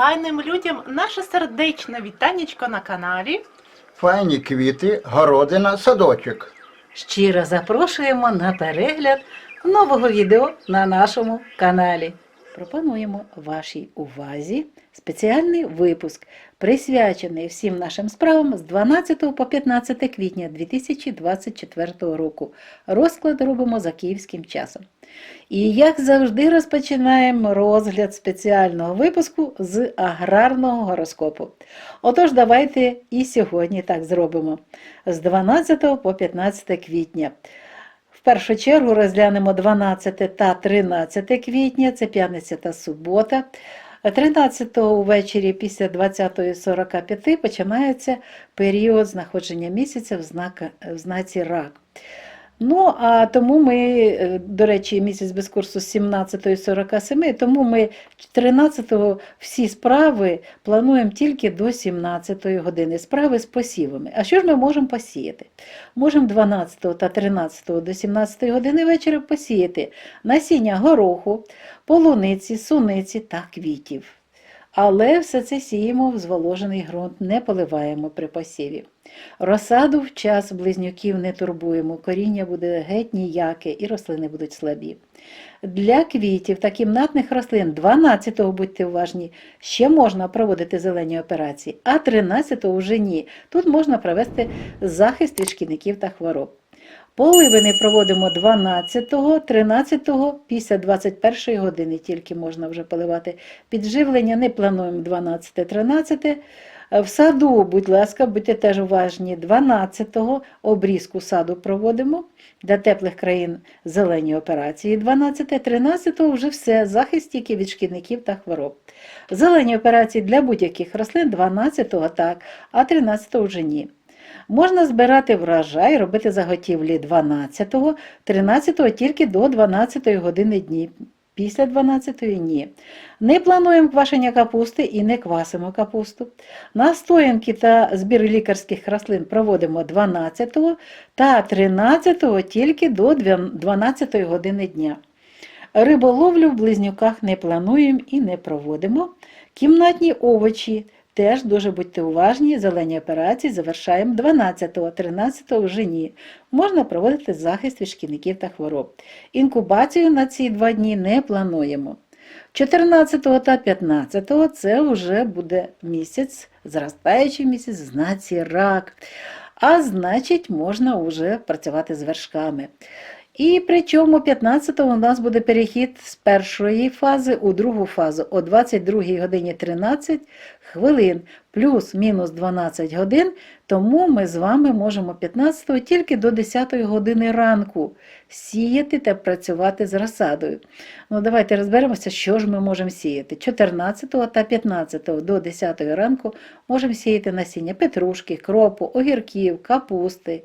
файним людям наше сердечне вітанечко на каналі. Файні квіти, городина, садочок. Щиро запрошуємо на перегляд нового відео на нашому каналі. Пропонуємо вашій увазі спеціальний випуск, присвячений всім нашим справам з 12 по 15 квітня 2024 року. Розклад робимо за київським часом. І як завжди розпочинаємо розгляд спеціального випуску з аграрного гороскопу. Отож, давайте і сьогодні так зробимо з 12 по 15 квітня. В першу чергу розглянемо 12 та 13 квітня, це п'ятниця та субота. 13 увечері після 20.45 починається період знаходження місяця в знаці рак. Ну, а тому ми, е, до речі, місяць без курсу з 17.47, тому ми 13-го всі справи плануємо тільки до 17-ї години. Справи з посівами. А що ж ми можемо посіяти? Можемо 12 та 13 до 17 години вечора посіяти насіння гороху, полуниці, суниці та квітів. Але все це сіємо в зволожений ґрунт, не поливаємо при посіві. Розсаду в час близнюків не турбуємо, коріння буде геть ніяке і рослини будуть слабі. Для квітів та кімнатних рослин 12-го будьте уважні, ще можна проводити зелені операції, а 13-го вже ні. Тут можна провести захист від шкідників та хвороб. Поливи проводимо 12-го, 13-го, після 21-ї години тільки можна вже поливати. Підживлення не плануємо 12-13. В саду, будь ласка, будьте теж уважні, 12-го обрізку саду проводимо. Для теплих країн зелені операції 12-13 вже все, захист тільки від шкідників та хвороб. Зелені операції для будь-яких рослин 12-го так, а 13-го вже ні. Можна збирати врожай, робити заготівлі 12-го, 13-го тільки до 12-ї години дні. Після 12-ї ні. Не плануємо квашення капусти і не квасимо капусту. Настоянки та збір лікарських рослин проводимо 12-го та 13-го тільки до 12-ї години дня. Риболовлю в близнюках не плануємо і не проводимо. Кімнатні овочі теж дуже будьте уважні, зелені операції завершаємо 12-го, 13-го вже ні. Можна проводити захист від шкідників та хвороб. Інкубацію на ці два дні не плануємо. 14 та 15 це вже буде місяць, зростаючий місяць, знаці рак. А значить, можна вже працювати з вершками. І причому 15-го у нас буде перехід з першої фази у другу фазу о 22 годині 13 хвилин плюс-мінус 12 годин, тому ми з вами можемо 15-го тільки до 10 години ранку сіяти та працювати з розсадою. Ну, давайте розберемося, що ж ми можемо сіяти. 14 та 15 до 10 ранку можемо сіяти насіння петрушки, кропу, огірків, капусти,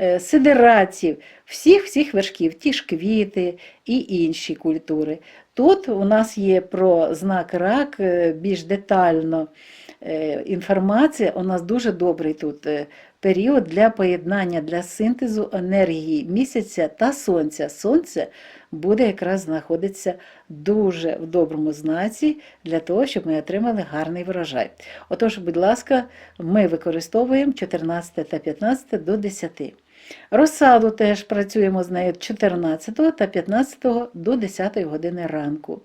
е, сидераців, всіх-всіх вершків, ті ж квіти і інші культури. Тут у нас є про знак рак е, більш детально е, інформація. У нас дуже добрий тут е, період для поєднання, для синтезу енергії місяця та сонця. Сонце буде якраз знаходитися дуже в доброму знаці для того, щоб ми отримали гарний врожай. Отож, будь ласка, ми використовуємо 14 та 15 до 10. Розсаду теж працюємо з нею 14 та 15 до 10 години ранку.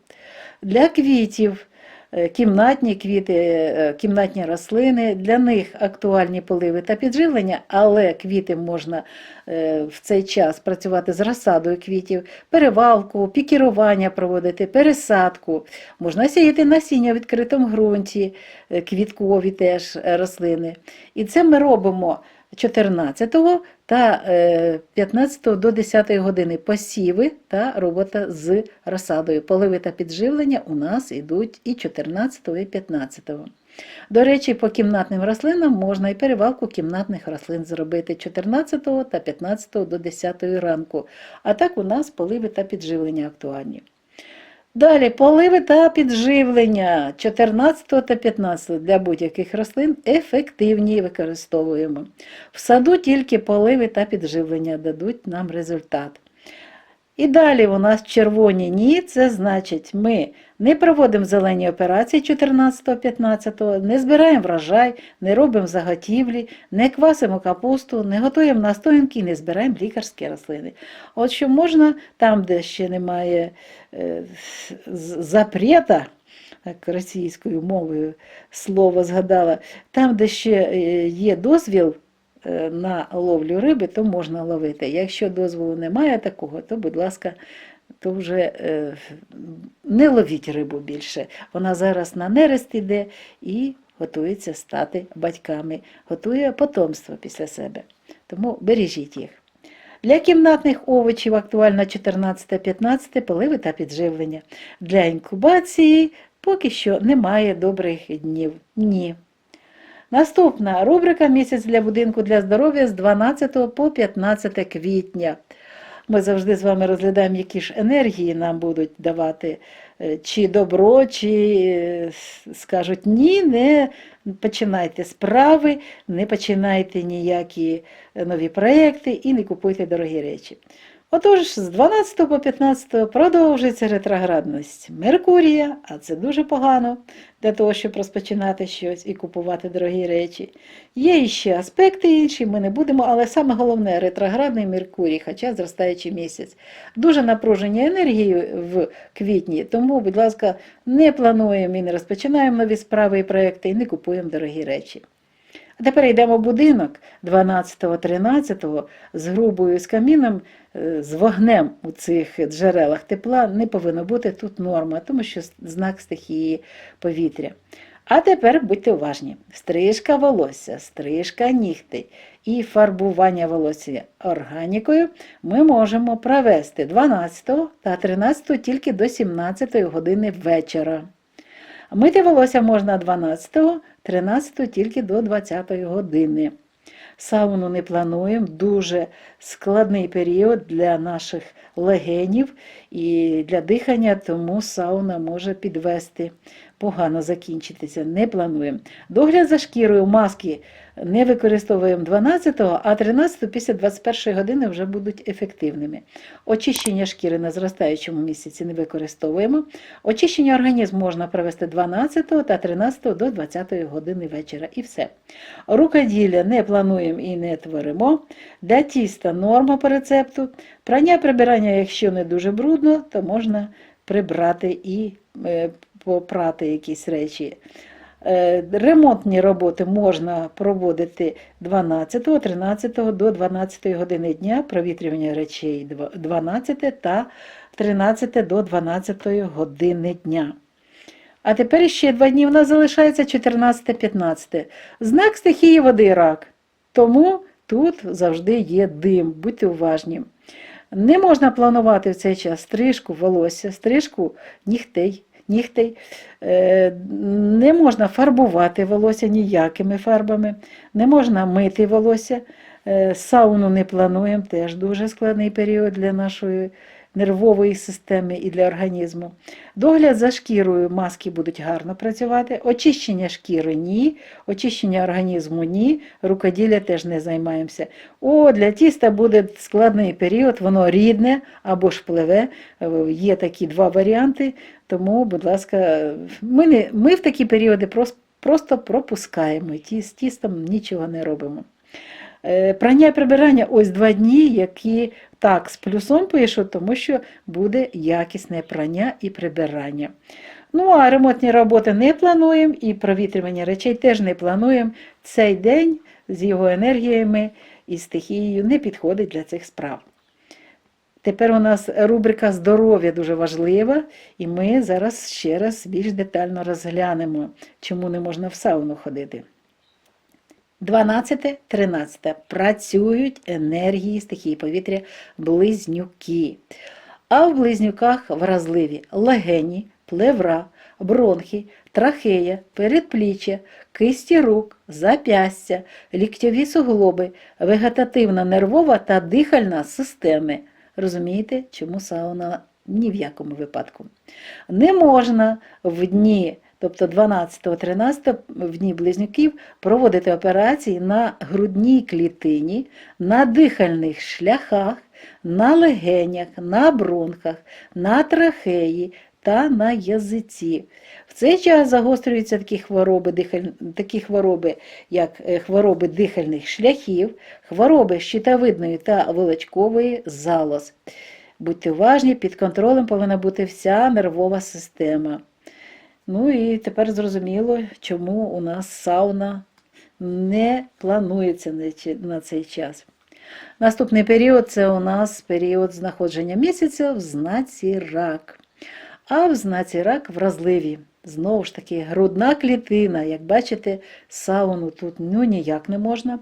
Для квітів, е, кімнатні квіти, е, кімнатні рослини, для них актуальні поливи та підживлення, але квіти можна е, в цей час працювати з розсадою квітів, перевалку, пікірування проводити, пересадку. Можна сіяти насіння в відкритому ґрунті, квіткові теж рослини. І це ми робимо 14 та е, 15 до 10 години посіви та робота з розсадою. Поливи та підживлення у нас йдуть і 14 і 15. До речі, по кімнатним рослинам можна і перевалку кімнатних рослин зробити 14 та 15 до 10 ранку. А так у нас поливи та підживлення актуальні. Далі поливи та підживлення 14 та 15 для будь-яких рослин ефективні використовуємо. В саду тільки поливи та підживлення дадуть нам результат. І далі у нас червоні ні, це значить, ми не проводимо зелені операції 14-15, не збираємо врожай, не робимо заготівлі, не квасимо капусту, не готуємо настоянки, не збираємо лікарські рослини. От що можна там, де ще немає е, запрета, як російською мовою слово згадала, там, де ще е, є дозвіл на ловлю риби, то можна ловити. Якщо дозволу немає такого, то, будь ласка, то вже е, не ловіть рибу більше. Вона зараз на нерест іде і готується стати батьками, готує потомство після себе. Тому бережіть їх. Для кімнатних овочів актуально 14-15 поливи та підживлення. Для інкубації поки що немає добрих днів. Ні. Наступна рубрика Місяць для будинку для здоров'я з 12 по 15 квітня. Ми завжди з вами розглядаємо, які ж енергії нам будуть давати, е, чи добро, чи е, скажуть ні, не починайте справи, не починайте ніякі нові проекти і не купуйте дорогі речі. Отож, з 12 по 15 продовжується ретроградність Меркурія, а це дуже погано для того, щоб розпочинати щось і купувати дорогі речі. Є іще аспекти інші, ми не будемо, але саме головне ретроградний Меркурій, хоча зростаючий місяць. Дуже напружені енергії в квітні, тому, будь ласка, не плануємо і не розпочинаємо нові справи і проекти, і не купуємо дорогі речі. А тепер йдемо в будинок 12-13 з грубою з каміном, е, з вогнем у цих джерелах тепла не повинно бути тут норма, тому що знак стихії повітря. А тепер будьте уважні: стрижка волосся, стрижка нігтей і фарбування волосся органікою ми можемо провести 12 та 13 тільки до 17 години вечора. Мити волосся можна 12, 13 тільки до 20 години. Сауну не плануємо, дуже складний період для наших легенів і для дихання, тому сауна може підвести, погано закінчитися. Не плануємо. Догляд за шкірою, маски не використовуємо 12, а 13 після 21 години вже будуть ефективними. Очищення шкіри на зростаючому місяці не використовуємо. Очищення організму можна провести 12 та 13 до 20 години вечора. І все. Рукоділля не плануємо і не творимо. Для тіста норма по рецепту. Прання прибирання, якщо не дуже брудно, то можна прибрати і е, попрати якісь речі. Е, Ремонтні роботи можна проводити 12, 13 до 12 години дня, провітрювання речей 12 та 13 до 12 години дня. А тепер ще два дні в нас залишається 14-15. Знак стихії води рак. Тому тут завжди є дим, будьте уважні. Не можна планувати в цей час стрижку волосся, стрижку нігтей. Нігтей. Е, Не можна фарбувати волосся ніякими фарбами, не можна мити волосся. Е, Сауну не плануємо, теж дуже складний період для нашої нервової системи і для організму. Догляд за шкірою маски будуть гарно працювати, очищення шкіри ні, очищення організму ні, рукоділля теж не займаємося. О, для тіста буде складний період, воно рідне або ж пливе. Е, Є такі два варіанти, тому, будь ласка, ми, не, ми в такі періоди просто пропускаємо, ті, з тістом нічого не робимо. Е, Прання і прибирання ось два дні, які так з плюсом пишу, тому що буде якісне прання і прибирання. Ну, а ремонтні роботи не плануємо і провітрювання речей теж не плануємо. Цей день з його енергіями і стихією не підходить для цих справ. Тепер у нас рубрика здоров'я дуже важлива, і ми зараз ще раз більш детально розглянемо, чому не можна в сауну ходити. 12-13. Працюють енергії стихії повітря близнюки. А в близнюках вразливі легені, плевра, бронхи, трахея, передпліччя, кисті рук, запястя, ліктьові суглоби, вегетативна нервова та дихальна системи. Розумієте, чому сауна ні в якому випадку. Не можна в дні, тобто 12-13 в дні близнюків, проводити операції на грудній клітині, на дихальних шляхах, на легенях, на бронхах, на трахеї та на язиці. В цей час загострюються такі хвороби, дихаль- такі хвороби, як е, хвороби дихальних шляхів, хвороби щитовидної та волочкової залоз. Будьте уважні, під контролем повинна бути вся нервова система. Ну і тепер зрозуміло, чому у нас сауна не планується на цей час. Наступний період це у нас період знаходження місяця в знаці рак. А в знаці рак вразливі. Знову ж таки, грудна клітина, як бачите, сауну тут ну, ніяк не можна.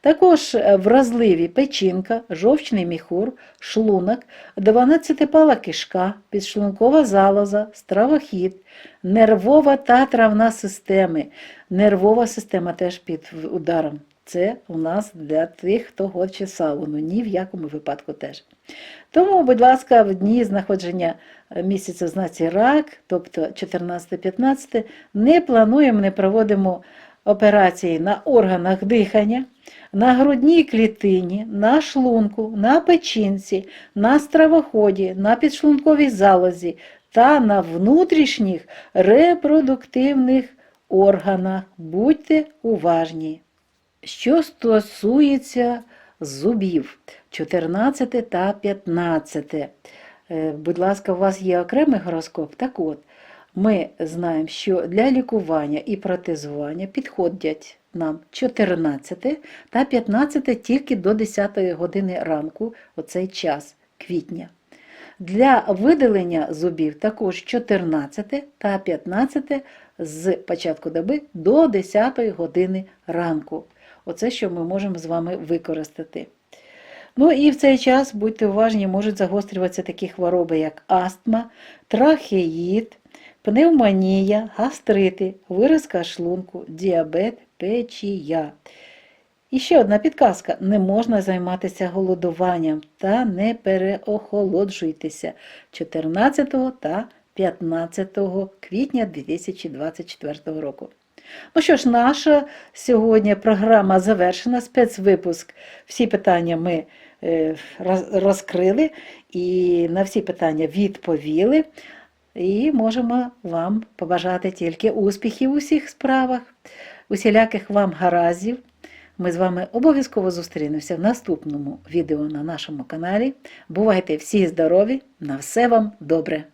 Також е, вразливі печінка, жовчний міхур, шлунок, 12-пала кишка, підшлункова залоза, стравохід, нервова та травна системи. Нервова система теж під ударом. Це у нас для тих, хто хоче сауну, ні в якому випадку теж. Тому, будь ласка, в дні знаходження е, місяця в знаці рак, тобто 14-15, не плануємо, не проводимо операції на органах дихання, на грудній клітині, на шлунку, на печінці, на стравоході, на підшлунковій залозі та на внутрішніх репродуктивних органах. Будьте уважні. Що стосується зубів 14 та 15. Е, Будь ласка, у вас є окремий гороскоп? Так от, ми знаємо, що для лікування і протезування підходять нам 14 та 15 тільки до 10 години ранку, оцей час квітня. Для видалення зубів також 14 та 15 з початку доби до 10 години ранку. Оце, що ми можемо з вами використати. Ну і в цей час, будьте уважні, можуть загострюватися такі хвороби, як астма, трахеїд, пневмонія, гастрити, виразка шлунку, діабет, печія. І ще одна підказка: не можна займатися голодуванням та не переохолоджуйтеся 14 та 15 квітня 2024 року. Ну що ж, наша сьогодні програма завершена, спецвипуск. Всі питання ми е, розкрили і на всі питання відповіли. І можемо вам побажати тільки успіхів у всіх справах, усіляких вам гараздів. Ми з вами обов'язково зустрінемося в наступному відео на нашому каналі. Бувайте всі здорові! На все вам добре!